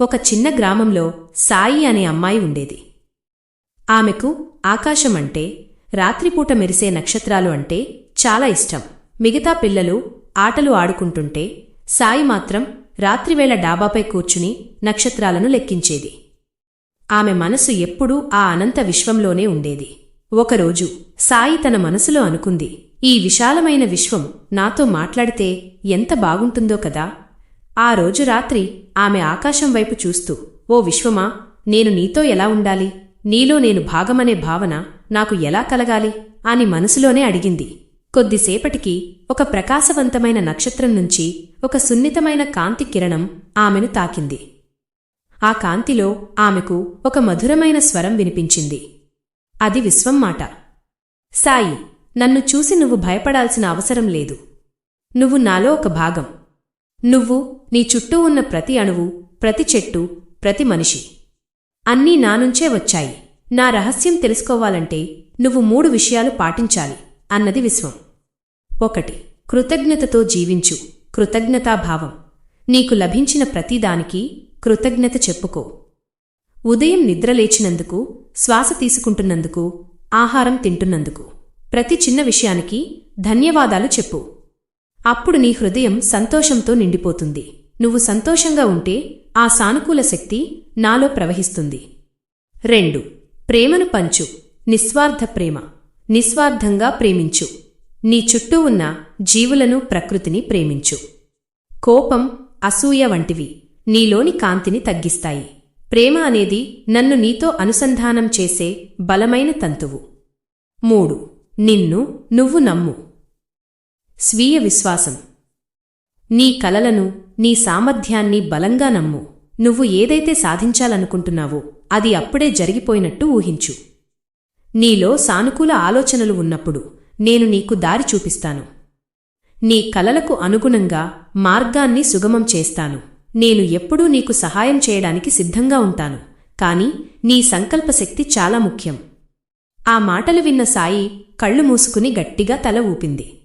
ఒక చిన్న గ్రామంలో సాయి అనే అమ్మాయి ఉండేది. ఆమెకు ఆకాశం అంటే రాత్రిపూట మెరిసే నక్షత్రాలు అంటే చాలా ఇష్టం. మిగతా పిల్లలు ఆటలు ఆడుకుంటుంటే సాయి మాత్రం రాత్రివేళ డాబాపై కూర్చుని నక్షత్రాలను లెక్కించేది. ఆమె మనసు ఎప్పుడూ ఆ అనంత విశ్వంలోనే ఉండేది. ఒకరోజు సాయి తన మనసులో అనుకుంది ఈ విశాలమైన విశ్వం నాతో మాట్లాడితే ఎంత బాగుంటుందో కదా. ఆ రోజు రాత్రి ఆమె ఆకాశం వైపు చూస్తూ ఓ విశ్వమా నేను నీతో ఎలా ఉండాలి? నీలో నేను భాగమనే భావన నాకు ఎలా కలగాలి? అని మనసులోనే అడిగింది. కొద్దిసేపటికి ఒక ప్రకాశవంతమైన నక్షత్రం నుంచి ఒక సున్నితమైన కాంతి కిరణం ఆమెను తాకింది. ఆ కాంతిలో ఆమెకు ఒక మధురమైన స్వరం వినిపించింది. అది విశ్వం మాట. సాయి నన్ను చూసి నువ్వు భయపడాల్సిన అవసరం లేదు. నువ్వు నాలో ఒక భాగం. నువ్వు నీ చుట్టూ ఉన్న ప్రతి అణువు ప్రతి చెట్టు ప్రతి మనిషి. అన్నీ నా నుంచే వచ్చాయి. నా రహస్యం తెలుసుకోవాలంటే నువ్వు మూడు విషయాలు పాటించాలి అన్నది విశ్వం. ఒకటి కృతజ్ఞతతో జీవించు. కృతజ్ఞతాభావం నీకు లభించిన ప్రతిదానికి కృతజ్ఞత చెప్పుకో. ఉదయం నిద్రలేచినందుకు శ్వాస తీసుకుంటున్నందుకు ఆహారం తింటున్నందుకు. ప్రతి చిన్న విషయానికి ధన్యవాదాలు చెప్పు. అప్పుడు నీ హృదయం సంతోషంతో నిండిపోతుంది. నువ్వు సంతోషంగా ఉంటే ఆ సానుకూల శక్తి నాలో ప్రవహిస్తుంది. రెండు. ప్రేమను పంచు. నిస్వార్థ ప్రేమ. నిస్వార్థంగా ప్రేమించు. నీ చుట్టూ ఉన్న జీవులను ప్రకృతిని ప్రేమించు. కోపం అసూయ వంటివి నీలోని కాంతిని తగ్గిస్తాయి. ప్రేమ అనేది నన్ను నీతో అనుసంధానం చేసే బలమైన తంతువు. మూడు. నిన్ను నువ్వు నమ్ము. స్వీయ విశ్వాసం. నీ కలలను నీ సామర్థ్యాన్ని బలంగా నమ్ము. నువ్వు ఏదైతే సాధించాలనుకుంటున్నావో అది అప్పుడే జరిగిపోయినట్టు ఊహించు. నీలో సానుకూల ఆలోచనలు ఉన్నప్పుడు నేను నీకు దారి చూపిస్తాను. నీ కలలకు అనుగుణంగా మార్గాన్ని సుగమం చేస్తాను. నేను ఎప్పుడూ నీకు సహాయం చేయడానికి సిద్ధంగా ఉంటాను. కాని నీ సంకల్పశక్తి చాలా ముఖ్యం. ఆ మాటలు విన్న సాయి కళ్ళు మూసుకుని గట్టిగా తల ఊపింది.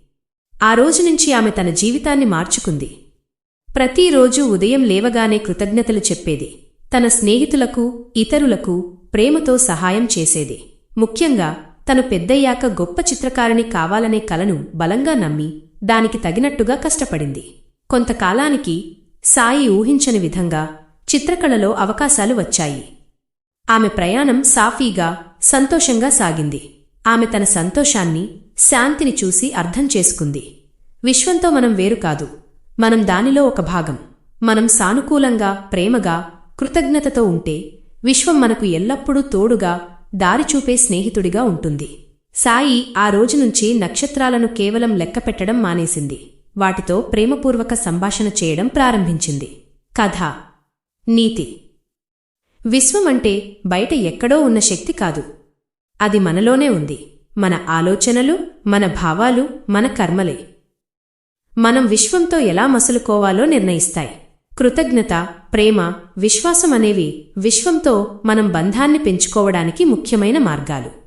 ఆ రోజు నుంచి ఆమె తన జీవితాన్ని మార్చుకుంది. ప్రతిరోజూ ఉదయం లేవగానే కృతజ్ఞతలు చెప్పేది. తన స్నేహితులకు ఇతరులకు ప్రేమతో సహాయం చేసేది. ముఖ్యంగా తను పెద్దయ్యాక గొప్ప చిత్రకారిణి కావాలనే కలను బలంగా నమ్మి దానికి తగినట్టుగా కష్టపడింది. కొంతకాలానికి సాయి ఊహించని విధంగా చిత్రకళలో అవకాశాలు వచ్చాయి. ఆమె ప్రయాణం సాఫీగా సంతోషంగా సాగింది. ఆమె తన సంతోషాన్ని శాంతిని చూసి అర్థం చేసుకుంది. విశ్వంతో మనం వేరు కాదు. మనం దానిలో ఒక భాగం. మనం సానుకూలంగా ప్రేమగా కృతజ్ఞతతో ఉంటే విశ్వం మనకు ఎల్లప్పుడూ తోడుగా దారిచూపే స్నేహితుడిగా ఉంటుంది. సాయి ఆ రోజు నుంచి నక్షత్రాలను కేవలం లెక్కపెట్టడం మానేసింది. వాటితో ప్రేమపూర్వక సంభాషణ చేయడం ప్రారంభించింది. కథ. నీతి. విశ్వమంటే బయట ఎక్కడో ఉన్న శక్తి కాదు. అది మనలోనే ఉంది. మన ఆలోచనలు మన భావాలు మన కర్మలే. మనం విశ్వంతో ఎలా మసులుకోవాలో నిర్ణయిస్తాయి. కృతజ్ఞత ప్రేమ విశ్వాసం అనేవి విశ్వంతో మనం బంధాన్ని పెంచుకోవడానికి ముఖ్యమైన మార్గాలు.